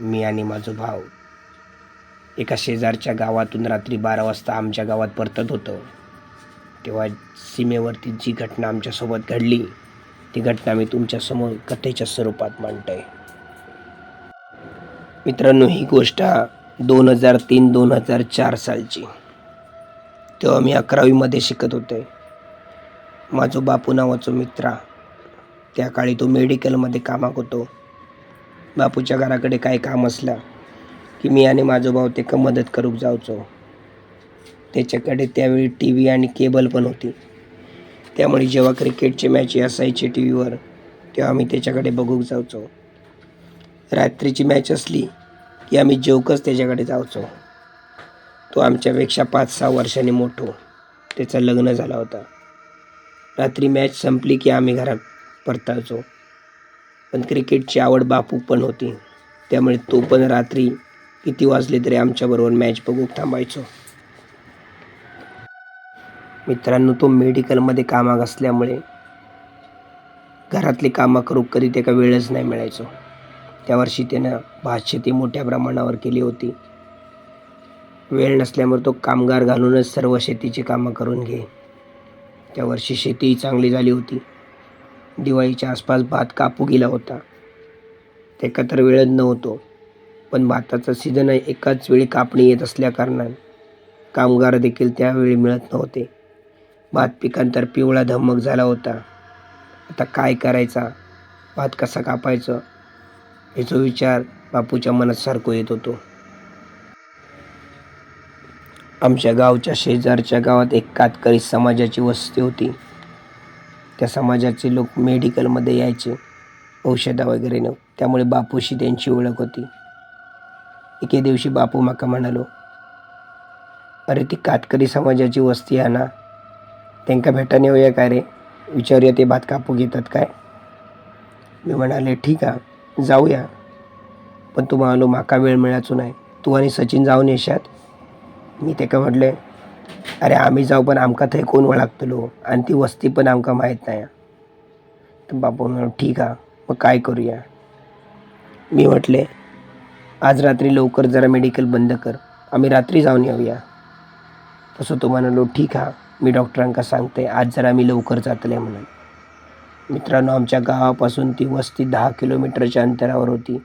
मी आणि माझा भाऊ. एका शेजारच्या गावातून रात्री बारा वाजता आमच्या गावात परतत होतो. तेव्हा सीमेवरती जी घटना आमच्यासोबत घडली ती घटना मी तुमच्यासमोर कथेच्या स्वरूपात मांडतोय. मित्रांनो ही गोष्ट दोन हजार तीन दोन हजार चार सालची. तेव्हा मी अकरावीमध्ये शिकत होते. माझो बापू नावाचा मित्रा त्या काळी तो मेडिकलमध्ये कामाक होतो. बापूच्या घराकडे काय काम असलं की मी आणि माझो भाऊ ते मदत करूक जावचो त्याच्याकडे त्यावेळी टी व्ही आणि केबल पण होती. त्यामुळे जेव्हा क्रिकेटची मॅच असायची टी व्हीवर तेव्हा आम्ही त्याच्याकडे बघूक जावचो रात्रीची मॅच असली की आम्ही जेवकच त्याच्याकडे जावचो तो आमच्यापेक्षा पाच सहा वर्षांनी मोठो. त्याचं लग्न झाला होता. रात्री मॅच संपली की आम्ही घरात परतायचो. पण क्रिकेटची आवड बापू पण होती. त्यामुळे तो पण रात्री किती वाजले तरी आमच्याबरोबर मॅच बघू थांबायचो. मित्रांनो तो मेडिकलमध्ये कामाक असल्यामुळे घरातली कामं करू कधी त्याका वेळच नाही मिळायचो. त्या वर्षी त्यानं भातशेती मोठ्या प्रमाणावर केली होती. वेळ नसल्यामुळे तो कामगार घालूनच सर्व शेतीची कामं करून घे. त्या वर्षी शेतीही चांगली झाली होती. दिवाळीच्या आसपास भात कापू गेला होता. त्याका तर वेळच नव्हतो पण भाताचा सीझन एकाच वेळी कापणी येत असल्याकारणान कामगार देखील त्यावेळी मिळत नव्हते. भात पिकांतर पिवळा धमक झाला होता. आता काय करायचा? भात कसा कापायचं? याचा विचार बापूच्या मनात सारखं येत होतो. आमच्या गावच्या शेजारच्या गावात एक कातकरी समाजाची वस्ती होती. त्या समाजाचे लोक मेडिकलमध्ये यायचे औषधं वगैरे न त्यामुळे बापूशी त्यांची ओळख होती. एके दिवशी बापू माका म्हणालो अरे ती कातकरी समाजाची वस्ती आहे ना? त्यांका भेटाने येऊया काय रे? विचारूया ते भात कापू घेतात काय? मी म्हणाले ठीक आहे जाऊया. पण तू म्हणालो माका वेळ मिळायचो नाही. तू आणि सचिन जाऊन येशात. मी त्याका म्हटले अरे आम्ही जाऊ पण आमकां थंय कोण वळखतलो आणि ती वस्ती पण आमकां माहीत नाही तर बापू म्हणालो ठीक आहे मग काय करूया? मी म्हटले आज रात्री लवकर जरा मेडिकल बंद कर आम्ही रात्री जाऊन येऊया. तसं तो म्हणालो ठीक आहे मी डॉक्टरांका सांगते आज जरा मी लवकर जातले म्हणून. मित्रांनो आमच्या गावापासून ती वस्ती दहा किलोमीटरच्या अंतरावर होती.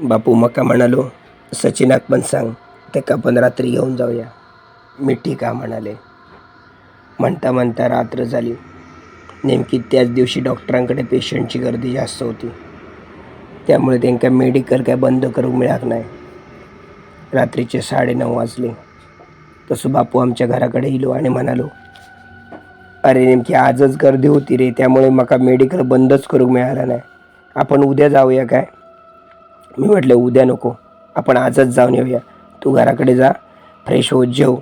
बापू मका म्हणालो सचिनाक पण सांग त्याका आपण रात्री घेऊन जाऊया. मी ठीक आहे म्हणाले. म्हणता म्हणता रात्र झाली. नेमकी त्याच दिवशी डॉक्टरांकडे पेशंटची गर्दी जास्त होती. त्यामुळे त्यांना मेडिकल काय बंद करू मिळत नाही. रात्रीचे साडेनऊ वाजले. तसं बापू आमच्या घराकडे इलो आणि म्हणालो अरे नेमकी आजच गर्दी होती रे त्यामुळे मका मेडिकल बंदच करू मिळालं नाही. आपण उद्या जाऊया काय? मी म्हटलं उद्या नको. आपण आजच जाऊन येऊया. तू घराकडे जा. फ्रेश होत जेव.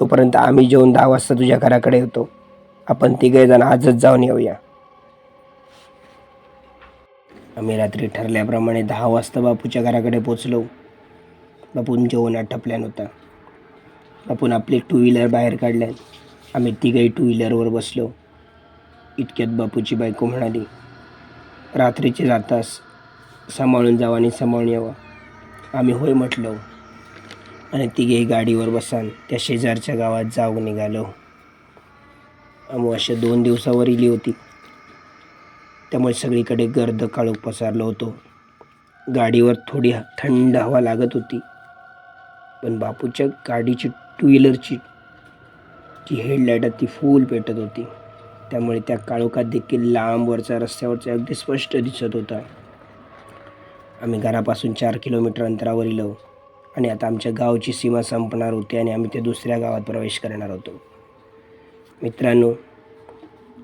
तोपर्यंत आम्ही जेवून दहा वाजता तुझ्या घराकडे येतो. आपण तिघेजण आजच जाऊन येऊया. आम्ही रात्री ठरल्याप्रमाणे दहा वाजता बापूच्या घराकडे पोचलो. बापून जेवण आटपल्यान होता. बापून आपली टू व्हीलर बाहेर काढल्या आम्ही तिघही टू व्हीलरवर बसलो. इतक्यात बापूची बायको म्हणाली रात्रीचे जातास. सांभाळून जावं आणि सांभाळून यावं. आम्ही होय म्हटलो. आणि तिघेही गाडीवर बसान. त्या शेजारच्या गावात जाऊ निघालो. आम्ही दोन दिवसावर इली होती. त्यामुळे सगळीकडे गर्द काळोख पसरलो होतो. गाडीवर थोडी थंड हवा लागत होती. पण बापूच्या गाडीची टू व्हीलरची जी हेडलाईट ती फुल पेटत होती. त्यामुळे त्या काळोखात देखील लांबवरचा रस्त्यावरचा अगदी स्पष्ट दिसत होता. आम्ही घरापासून चार किलोमीटर अंतरावर इलो. आणि आता आमच्या गावची सीमा संपणार होती आणि आम्ही ते दुसऱ्या गावात प्रवेश करणार होतो. मित्रांनो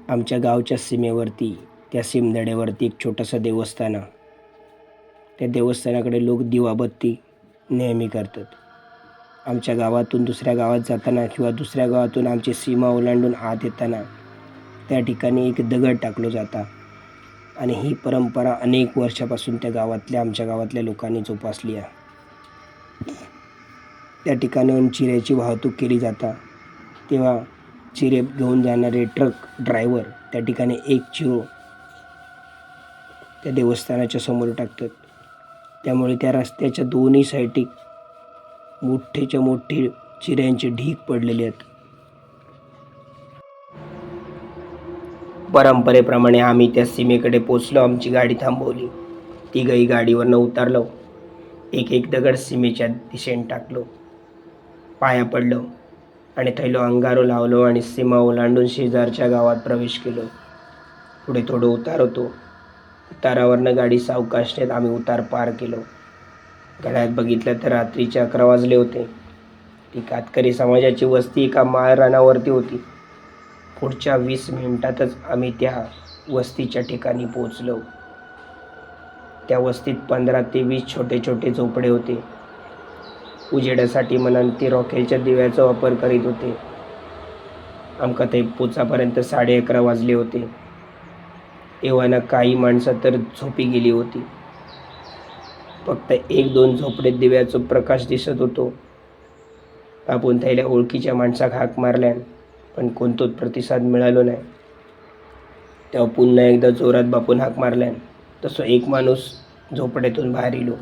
आमच्या गावच्या सीमेवरती त्या सीमदड्यावरती एक छोटंसं देवस्थान त्या देवस्थानाकडे लोक दिवाबत्ती नेहमी करतात. आमच्या गावातून दुसऱ्या गावात जाताना किंवा दुसऱ्या गावातून आमची सीमा ओलांडून आत येताना त्या ठिकाणी एक दगड टाकलो जाता आणि ही परंपरा अनेक वर्षापासून त्या गावातल्या आमच्या गावातल्या लोकांनी जोपासली आहे. त्या ठिकाणाहून चिऱ्याची वाहतूक केली जाता. तेव्हा चिरे घेऊन जाणारे ट्रक ड्रायव्हर त्या ठिकाणी एक चिरो त्या देवस्थानाच्या समोर टाकतात. त्यामुळे त्या रस्त्याच्या दोन्ही साईडी मोठेच्या मोठे चिऱ्यांचे ढीक पडलेले आहेत. परंपरेप्रमाणे आम्ही त्या सीमेकडे पोचलो आमची गाडी थांबवली. तिघही गाडीवरनं उतरलो. एक एक दगड सीमेच्या दिशेने टाकलो. पाया पडलो आणि थैलो अंगारो लावलो आणि सीमा ओलांडून शेजारच्या गावात प्रवेश केलो. पुढे थोडं उतार होतो. उतारावरनं गाडी सावकाश नेत आम्ही उतार पार केलो. घड्यात बघितलं तर रात्रीचे अकरा वाजले होते. ती कातकरी समाजाची वस्ती एका माळरानावरती होती. पुढच्या वीस मिनिटातच आम्ही त्या वस्तीच्या ठिकाणी पोचलो त्या वस्तीत पंधरा ते वीस छोटे छोटे झोपडे होते. उजेडासाठी म्हणून ते रॉकेलच्या दिव्याचा वापर करीत होते. आमका ते पोचापर्यंत साडे अकरा वाजले होते. एव्हाना काही माणसं तर झोपी गेली होती. फक्त एक दोन झोपडीत दिव्याचा प्रकाश दिसत होतो. आपण त्याला ओळखीच्या माणसाक हाक मारल्यान पण कोणतोच प्रतिसाद मिळालो नाही. तेव्हा पुन्हा एकदा जोरात बापून हाक मारल्यान तसं एक माणूस झोपड्यातून बाहेर येलो.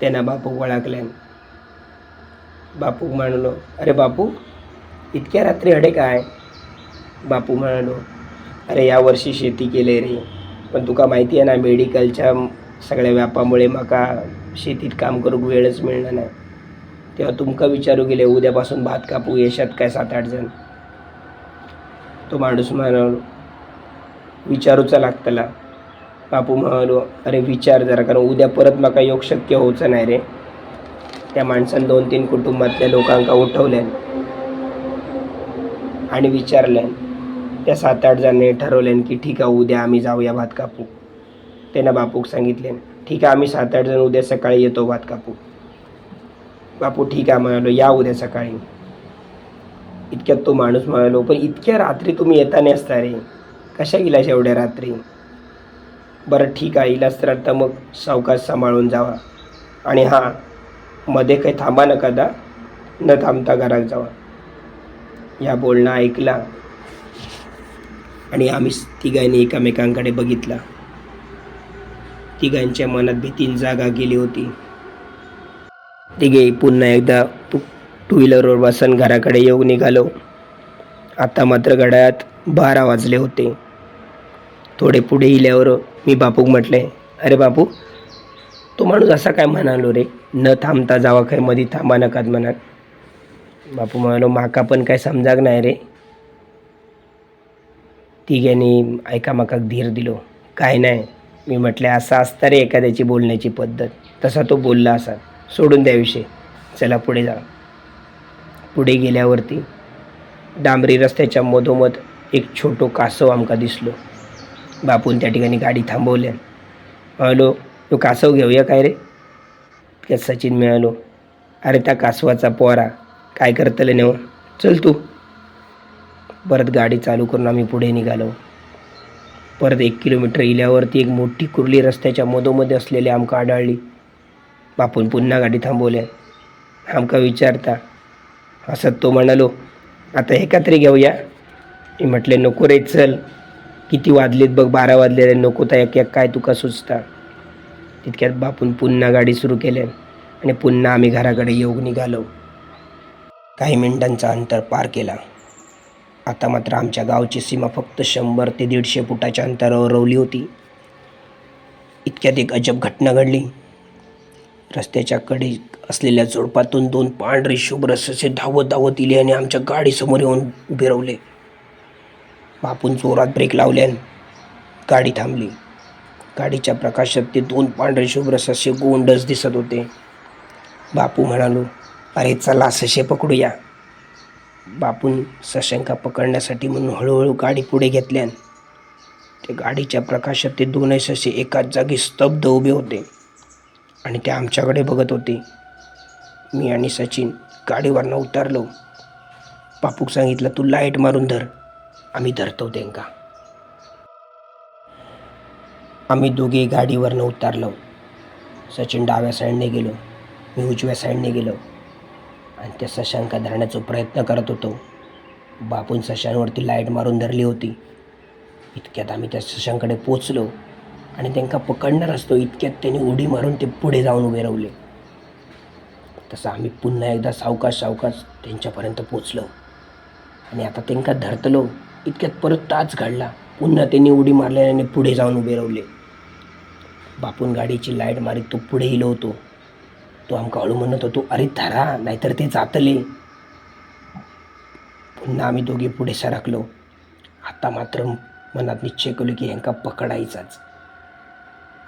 त्यांना बापू वळखल्यान बापू म्हणालो अरे बापू इतक्या रात्री अडे काय? बापू म्हणालो अरे यावर्षी शेती केले रे पण तुका माहिती आहे ना मेडिकलच्या सगळ्या व्यापामुळे माका शेतीत काम करूक वेळच मिळणार नाही तेव्हा तुमका विचारू गेले उद्यापासून भात कापू येशात काय सात आठ जण. तो माणूस म्हणालो विचारूचा लागतला. बापू म्हणालो अरे विचार जरा कारण उद्या परत मका योग शक्य होचं नाही रे. त्या माणसानं दोन तीन कुटुंबातल्या लोकांका उठवल्यान आणि विचारल्यान त्या सात आठ जणांनी ठरवल्यान की ठीक आहे उद्या आम्ही जाऊया भात कापू. त्यानं बापूक सांगितले ठीक आहे आम्ही सात आठ जण उद्या सकाळी येतो भात कापू. बापू ठीक आहे म्हणालो या उद्या सकाळी. इतक्यात तो माणूस म्हणालो पण इतक्या रात्री तुम्ही येता नसता रे. कशा गेला एवढ्या रात्री? बरं ठीक आहे इलाज तर आता मग सावकाश सांभाळून जावा. आणि हां मध्ये काही थांबा नका दा न थांबता घरात जावा. या बोलणं ऐकला. आणि आम्ही तिघांनी एकामेकांकडे बघितला. तिघांच्या मनात भीतीन जागा गेली होती. तिघे पुन्हा एकदा टू टू व्हीलरवर बसून घराकडे येऊन निघालो. आता मात्र घड्यात बारा वाजले होते. थोडे पुढे इल्यावर मी बापूक म्हटले अरे बापू तो माणूस असा काय म्हणालो रे? न थांबता जावा काय मध्ये थांबा नकात म्हणाल. बापू म्हणालो माका पण काय समजाक नाही रे. तिघ्यांनी ऐका माका धीर दिलो काय नाही मी म्हटले असं असतं रे एखाद्याची बोलण्याची पद्धत. तसा तो बोलला असा सोडून द्या विषय चला पुढे जा. पुढे गेल्यावरती डांबरी रस्त्याच्या मधोमध एक छोटो कासव आमका दिसलो. बापून त्या ठिकाणी गाडी थांबवल्या हॅलो तो कासव घेऊया काय रे? त्या सचिन मिळालो. अरे त्या कासवाचा पोरा. काय करतले नेऊ? चल तू. परत गाडी चालू करून आम्ही पुढे निघालो. परत एक किलोमीटर इल्यावरती एक मोठी कुर्ली रस्त्याच्या मधोमध्ये असलेली आमका आढळली. बापून पुन्हा गाडी थांबवल्या. आमका विचारता असत तो म्हणालो आता हे का तरी घेऊया. मी म्हटले नको रे चल. किती वाजलेत बघ बारा वाजलेले नको तर एक एक काय तुका सुचता. तितक्यात बापून पुन्हा गाडी सुरू केल्या आणि पुन्हा आम्ही घराकडे येऊन निघालो. काही मिनिटांचा अंतर पार केला. आता मात्र आमच्या गावची सीमा फक्त शंभर ते दीडशे फुटाच्या अंतरावर रोवली होती. इतक्यात एक अजब घटना घडली. रस्त्याच्या कडे असलेल्या झोडपातून दोन पांढरे शुभ्र ससे धावत धावत इले आणि आमच्या गाडीसमोर येऊन उभे बिरवले आपण जोरात ब्रेक लावल्यान गाडी थांबली. गाडीच्या प्रकाशात ते दोन पांढरे शुभ्र ससे गोंडच दिसत होते. बापू म्हणालो अरे चला ससे पकडूया. बापून सशंका पकडण्यासाठी म्हणून हळूहळू गाडी पुढे घेतल्यान त्या गाडीच्या प्रकाशात ते दोनही ससे एकाच जागी स्तब्ध उभे होते आणि ते आमच्याकडे बघत होते. मी आणि सचिन गाडीवरनं उतरलो. बापूक सांगितलं तू लाइट मारून धर. आम्ही धरतो त्यांका आम्ही दोघे गाडीवरनं उतरलो. सचिन डाव्या साईडने गेलो. मी उजव्या साईडने गेलो. आणि त्या सशांका धरण्याचा प्रयत्न करत होतो. बापून सशांवरती लाइट मारून धरली होती. इतक्यात आम्ही त्या सशांकडे पोचलो आणि त्यांना पकडणार असतो. इतक्यात त्यांनी उडी मारून ते पुढे जाऊन उभे रावले तसं आम्ही पुन्हा एकदा सावकाश सावकाश त्यांच्यापर्यंत पोचलो. आणि आता त्यांना धरतलो. इतक्यात परत ताच घडला पुन्हा त्यांनी उडी मारल्याने पुढे जाऊन उभे रावले बापून गाडीची लाइट मारीत तो पुढे इलो होतो. तो आमका हळू म्हणत होतो अरे धरा नाहीतर ते जातले. पुन्हा आम्ही दोघे पुढे सरकलो. आता मात्र मनात निश्चय केलो की ह्यांका पकडायचाच.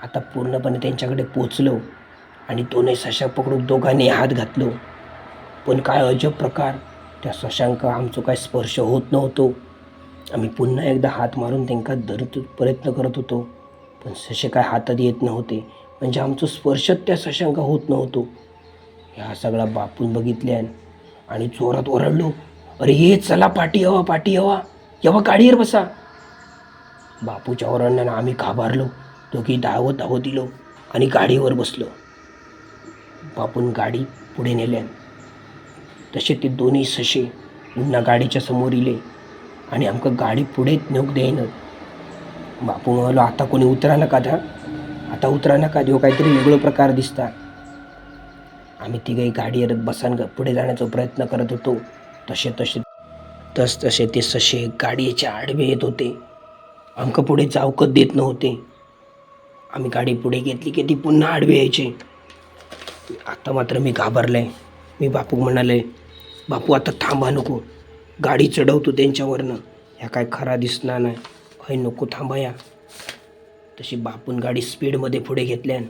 आता पूर्णपणे त्यांच्याकडे पोचलो आणि दोन्ही सशाक पकडून दोघांनी हात घातलो. पण काय अजब प्रकार त्या सशांक आमचो काय स्पर्श होत नव्हतो. आम्ही पुन्हा एकदा हात मारून त्यांना धरत प्रयत्न करत होतो पण ससे काय हातात येत नव्हते. म्हणजे आमचं स्पर्शच त्या सशांका होत नव्हतो. ह्या सगळा बापून बघितल्यान आणि चोरात ओरडलो अरे ये चला पाठी हवा पाठी हवा येवा गाडीवर बसा. बापूच्या ओरडण्यानं आम्ही घाबरलो दोघी धावत धावत दिलो आणि गाडीवर बसलो. बापून गाडी पुढे नेल्यान तसे ते दोन्ही सशे पुन्हा गाडीच्या समोर इले. आणि आमकां गाडी पुढे नेऊक देईन. बापू म्हणलो आता कोणी उतरा नका धा आता उतरा नका देऊ काहीतरी वेगळं प्रकार दिसता. आम्ही तिघही गाडीवर बसान ग- पुढे जाण्याचा प्रयत्न करत होतो. तसे तसे तस तसे ते ससे गाडीच्या आडवे येत होते. आमकां पुढे जावकत देत नव्हते. आम्ही गाडी पुढे घेतली की ती पुन्हा आडवे यायचे. आता मात्र मी घाबरले. मी बापू म्हणाले बापू आता थांबा नको. गाडी चढवतो त्यांच्यावरनं. ह्या काय खरा दिसणार नाही. हय नको थांबया तशी बापून गाडी स्पीडमध्ये पुढे घेतल्यान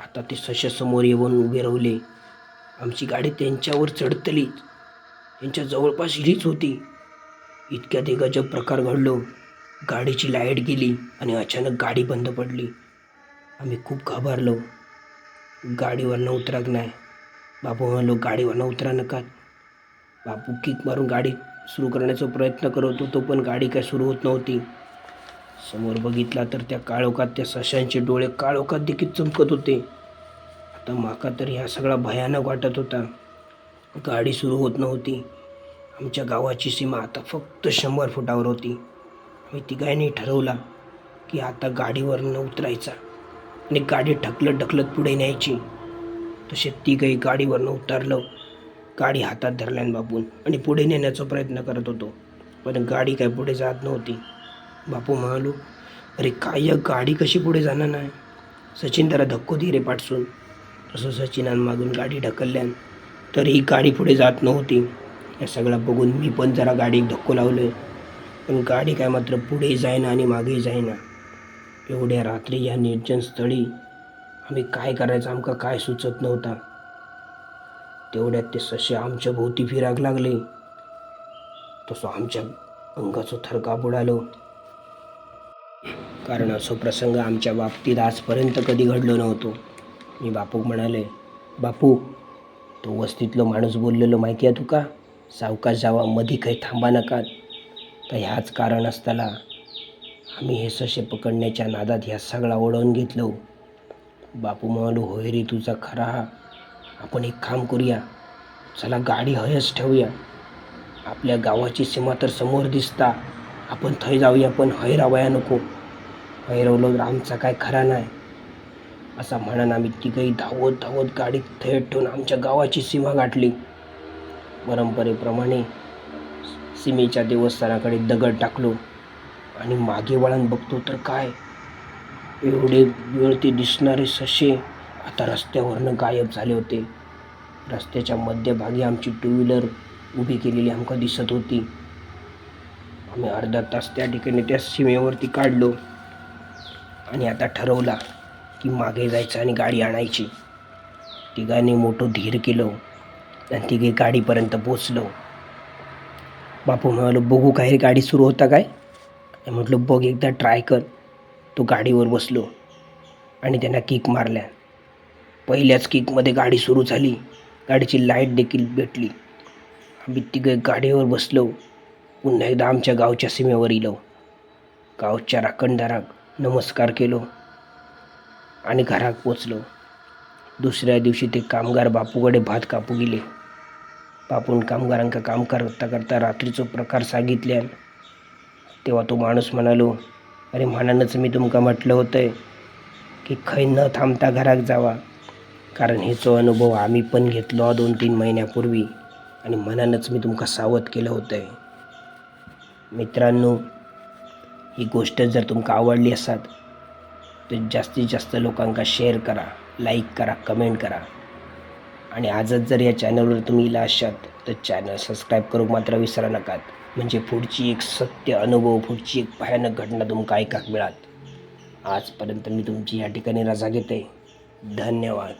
आता ते सशासमोर येऊन उभे राहिले. आमची गाडी त्यांच्यावर चढतली. त्यांच्या जवळपास हीच होती. इतक्यात एक अजब प्रकार घडलो. गाडीची लाइट गेली आणि अचानक गाडी बंद पडली. आम्ही खूप घाबरलो. गाडीवरनं उतराक नाही. बापू म्हणलो गाडीवरनं उतरा नका. बापू किक मारून गाडी सुरू करण्याचा प्रयत्न करत होतो पण गाडी काय सुरू होत नव्हती. समोर बघितला तर त्या काळोखात त्या सशांचे डोळे काळोखात देखील चमकत होते. आता माका तर ह्या सगळा भयानक वाटत होता. गाडी सुरू होत नव्हती. आमच्या गावाची सीमा आता फक्त शंभर फुटावर होती. आम्ही तिघांनी ठरवला की आता गाडीवरनं उतरायचा आणि गाडी ढकलत ढकलत पुढे न्यायची. तसे तिघही गाडीवरनं उतरलं. गाडी हातात धरल्यान बापून आणि पुढे नेण्याचा प्रयत्न करत होतो. पण गाडी काय पुढे जात नव्हती. बापू म्हणालो अरे काय या गाडी कशी पुढे जाणार नाही? सचिन त्याला धक्को दे रे पाठसून तसं सचिनान मागून गाडी ढकलल्यान तर ही गाडी पुढे जात नव्हती. या सगळं बघून मी पण जरा गाडी धक्को लावलं पण गाडी काय मात्र पुढे जाईना आणि मागे जाईना एवढ्या रात्री या निर्जन स्थळी आम्ही काय करायचं आमका काय सुचत नव्हता. तेवढ्यात ते ससे आमच्या भोवती फिराक लागले. तसं आमच्या अंगाचं थरका बुडालो कारण असो प्रसंग आमच्या बाबतीत आजपर्यंत कधी घडलो नव्हतो. मी बापू म्हणाले बापू तो वस्तीतलो माणूस बोललेलो माहिती आहे तुका? सावकाश जावा मधी काही थांबा नका. तर ह्याच कारण असताना आम्ही हे ससे पकडण्याच्या नादात ह्या सगळा ओढवून घेतलो. बापू म्हणालो होय रे तुझा खरा हा आपण एक काम करूया. चला गाडी हयच ठेवूया. आपल्या गावाची सीमा तर समोर दिसता. आपण थंय जाऊया पण हयरावया नको. हय तर आमचा काय खरा नाही. असा म्हणून आम्ही तिघही धावत धावत गाडीत थेट ठेवून आमच्या गावाची सीमा गाठली. परंपरेप्रमाणे सीमेच्या देवस्थानाकडे दगड टाकलो. आणि मागे वळण बघतो तर काय? एवढे वेळ ते दिसणारे सशे आता रस्त्यावरनं गायब झाले होते. रस्त्याच्या मध्यभागी आमची टू व्हीलर उभी केलेली आमका दिसत होती. आम्ही अर्धा तास त्या ठिकाणी त्या सीमेवरती काढलो आणि आता ठरवला की मागे जायचं आणि गाडी आणायची. तिघांनी मोठं धीर केलं आणि तिघे गाडीपर्यंत पोचलो. बापू म्हणालो बघू काय रे गाडी सुरू होता काय? म्हटलं बघ एकदा ट्राय कर. तो गाडीवर बसलो आणि त्यांना किक मारल्या. पहिल्याच किकमध्ये गाडी सुरू झाली. गाडीची लाइट देखील भेटली. आम्ही तिघे गाडीवर बसलो. पुन्हा एकदा आमच्या गावच्या सीमेवर इलो. गावच्या राखणदाराक नमस्कार केलो आणि घरात पोचलो. दुसऱ्या दिवशी ते कामगार बापूकडे भात कापू गेले. बापून कामगारांका काम करता करता रात्रीचो प्रकार सांगितल्यान तेव्हा तो माणूस म्हणालो अरे म्हणानच मी तुमका म्हटलं होतं की खै न थांबता घरात जावा. कारण हेचो अनुभव आम्ही पण घेतलो दोन तीन महिन्यापूर्वी. आणि मनानंच मी तुमका सावध केलं होतं आहे मित्रांनो ही गोष्ट जर तुमका आवडली असात तर जास्तीत जास्त लोकांका शेअर करा लाईक करा कमेंट करा. आणि आजच जर या चॅनलवर तुम्ही इला असात तर चॅनल सबस्क्राईब करू मात्र विसरा नकात. म्हणजे पुढची एक सत्य अनुभव पुढची एक भयानक घटना तुमका ऐकाक मिळात. आजपर्यंत मी तुमची या ठिकाणी रजा घेते धन्यवाद.